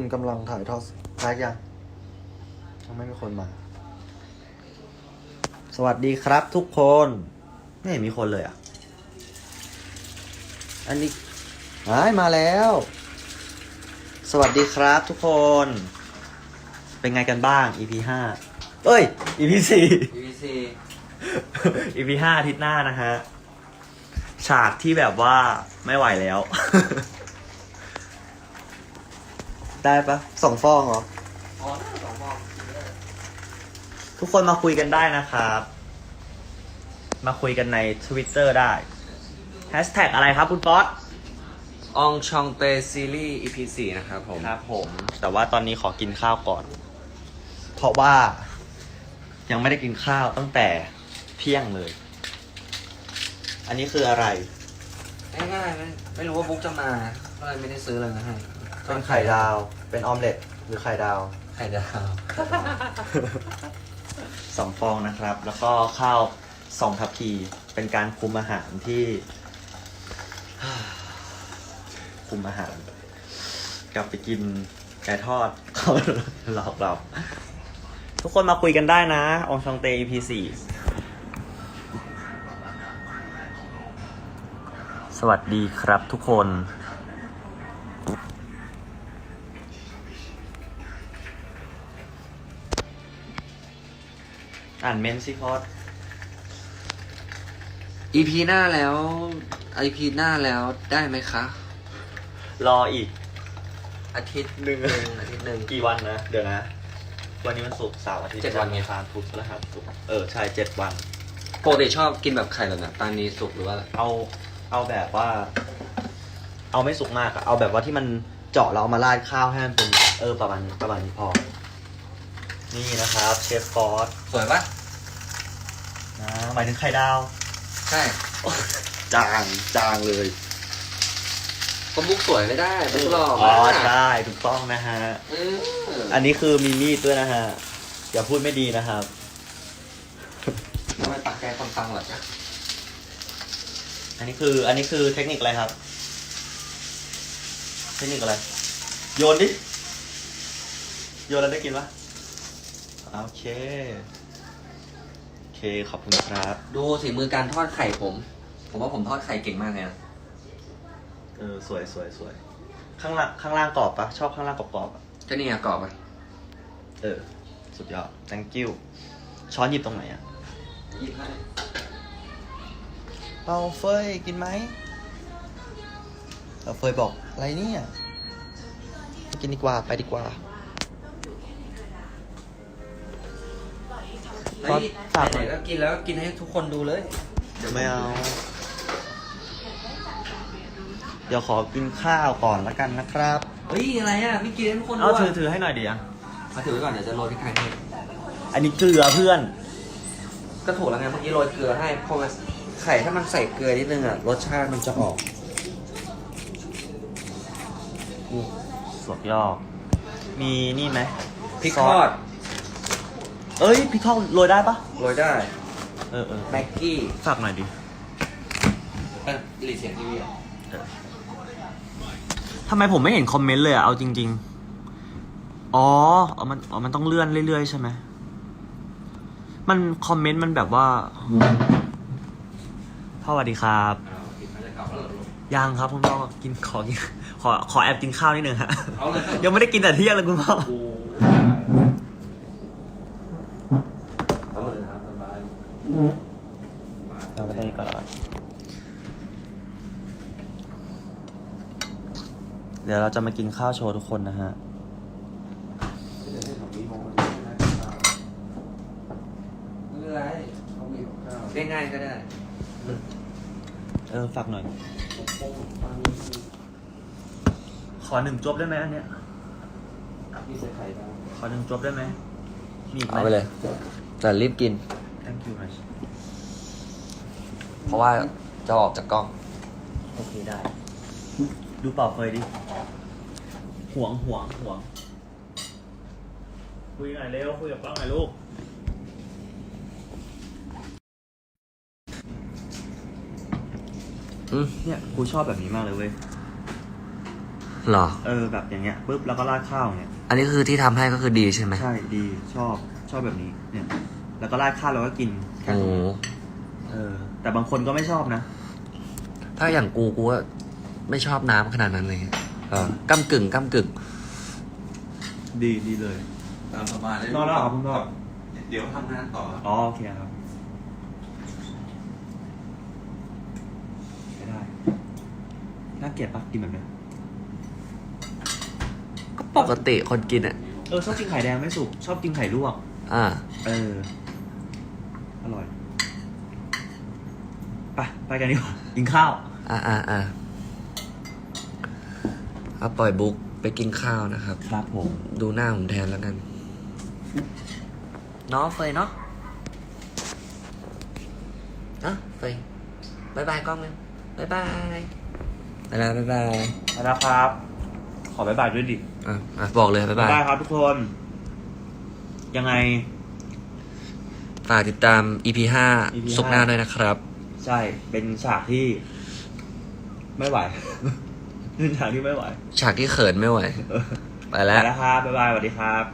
คุณกำลังถ่ายทอดแพ็กยังยังไม่มีคนมา สวัสดีครับทุกคนไม่เห็นมีคนเลยอะ อันนี้หายมาแล้ว สวัสดีครับทุกคน เป็นไงกันบ้าง EP ห้าเอ้ย EP สี่ PVC EP ห้าอาทิตย์หน้านะฮะ ฉากที่แบบว่าไม่ไหวแล้ว ได้ปะสองฟองเหรอ อ๋อสองฟองทุกคนมาคุยกันได้นะครับ มาคุยกันใน Twitter ได้แฮชแท็กอะไรครับคุณป๊อตอองชองเตซีรีส์ EP 4นะครับผม ครับผม แต่ว่าตอนนี้ขอกินข้าวก่อน เพราะว่า ยังไม่ได้กินข้าวตั้งแต่เที่ยงเลย อันนี้คืออะไร ง่ายๆไม่ไม่รู้ว่าบุ๊กจะมาก็เลยไม่ได้ซื้ออะไรมาให้ เป็นไข่ดาว เป็นออมเล็ตหรือไข่ดาวไข่ดาว สองฟองนะครับ แล้วก็ข้าวสองทัพพีเป็นการคุมอาหารที่ คุมอาหาร กลับไปกินไก่ทอดเขาหลอกเราทุกคนมาคุยกันได้นะ องชองเต EP สี่สวัสดีครับทุกคน อ่านเมนสิพอดอีพีหน้าแล้ว EP หน้าแล้วได้ไหมคะ รออีก อาทิตย์หนึ่ง อาทิตย์หนึ่งกี่วันนะ เดี๋ยวนะ วันนี้มันศุกร์เสาร์อาทิตย์เจ็ดวันไงอังคารพุธพฤหัสศุกร์เออ ใช่เจ็ดวัน ปกติชอบกินแบบไข่แบบไหนปานีสุกหรือว่าอะไรเอาเอาแบบว่า เอาไม่สุกมากอะเอาแบบว่าที่มันเจาะเราเอามาราดข้าวให้มันเป็น เออประมาณประมาณนี้พอ นี่นะครับเชฟฟอสสวยปะนะหมายถึงไข่ดาว ใช่จางจางเลยก็บุ๊กสวยไม่ได้บุ๊กหล่ออ๋อมากใช่ถูกต้องนะฮะเอออันนี้คือมีมีดด้วยนะฮะ อย่าพูดไม่ดีนะครับ ทำไมตักแกคนฟังเหรออันนี้คืออันนี้คือเทคนิคอะไรครับ เทคนิคอะไร โยนดิ โยนแล้วได้กินปะ โอเค โอเค ขอบคุณครับ ดูสีมือการทอดไข่ผม ผมว่าผมทอดไข่เก่งมากเลยนะเออ สวยสวยสวย ข้างล่างข้างล่างกรอบปะชอบข้างล่างกรอบๆอะก็นี่ไงกรอบอะเออ สุดยอด thank you ช้อนหยิบตรงไหนอะยี่ห้าเปาเฟยกินไหมเปาเฟยบอกอะไรเนี่ยไปกินดีกว่า ไปดีกว่า เฮ้ยฝากหไหน่นอยๆก็กินแล้วกินให้ทุกคนดูเลย ไม่เอา เดี๋ยวขอกินข้าวก่อนละกันนะครับ เฮ้ยอะไรอะไม่กินให้ทุกคนดูเอาอะถือถือให้หน่อยดิอะมาถือไว้ก่อนเดี๋ยวจะโรยพริกไทยให้อันนี้เกลือเพื่อน ก็ถูกแล้วไงเมื่อกี้โรยเกลือให้พอมันไข่ถ้ามันใส่เกลือนิดนึงอะรสชาติมันจะออกสวกยอก มีนี่ไหมพริกซทสอด เอ้ยพริกทอดโรยได้ปะโรยได้เออเออแม็กกี้ฝากหน่อยดิเออรีเสียงทีวีอะทำไมผมไม่เห็นคอมเมนต์เลยอะเอาจริง ๆ อ๋ออ๋อมันอ๋อมันต้องเลื่อนเรื่อยๆใช่ไหมมันคอมเมนต์มันแบบว่าพ่อสวัสดีครับยังครับคุณพ่อกินขอกินขอขอแอบกินข้าวนิดนึงฮะเอาเลยยังไม่ได้กินแต่เที่ยงเลยคุณพ่อเอาเลยครับสบาย เราไปได้ก่อน เดี๋ยวเราจะมากินข้าวโชว์ทุกคนนะฮะ ไม่เป็นไรง่ายๆก็ได้เออฝากหน่อยขอหนึ่งจบได้ไหมอันเนี้ยนี่ใส่ไข่ดาวขอหนึ่งจบได้ไหมมีกหม เอาไปเลย แต่รีบกิน thank you much เพราะว่าจะออกจากกล้อง โอเคได้ ดูเปล่าเฟยดิห่วงห่วงห่วงคุยหน่อยเร็วคุยกับกล้องหน่อยลูก อืมเนี่ยกูชอบแบบนี้มากเลยเว้ย หรอ เออแบบอย่างเงี้ยปุ๊บแล้วก็ราดข้าวอย่างเงี้ย อันนี้คือที่ทำให้ก็คือดีใช่ไหมใช่ดีชอบชอบแบบนี้เนี่ย แล้วก็ราดข้าวแล้วก็กินแค่โอ้ตรงนั้นเออ แต่บางคนก็ไม่ชอบนะ ถ้าอย่างกูกูก็ ไม่ชอบน้ำขนาดนั้นเลยเออกำกึ่งกำกึ่ง ดีดีเลย ตามสบายเลยนอนแล้วเหรอคุณพ่อ เดี๋ยวทำงานต่อครับอ๋อโอเคครับไม่ได้น่าเกลียดปะกินแบบเนี้ยก็ปกติคนกินอะ เออชอบกินไข่แดงไม่สุกชอบกินไข่ลวก อ่า เออ อร่อย ไป ไปกันดีกว่ากินข้าว อ่าอ่าอ่า เอาปล่อยบุ๊กไปกินข้าวนะครับ ครับผม ดูหน้าผมแทนแล้วกัน เนาะเฟยเนาะเนาะเฟยบายบายกล้องเลยบายบายไปแล้วบายบายไปแล้วครับ ขอบายบายด้วยดิอะอะบอกเลยบายบายบายครับทุกคน ยังไง ฝากติดตาม EP ห้า EP สุกร์หน้าด้วยนะครับ ใช่เป็นฉากที่ ไม่ไหวเป็น ฉากที่ไม่ไหว ฉากที่เขินไม่ไหวเออไปไปแล้ว แล้วครับ บ๊ายบายสวัสดีครับ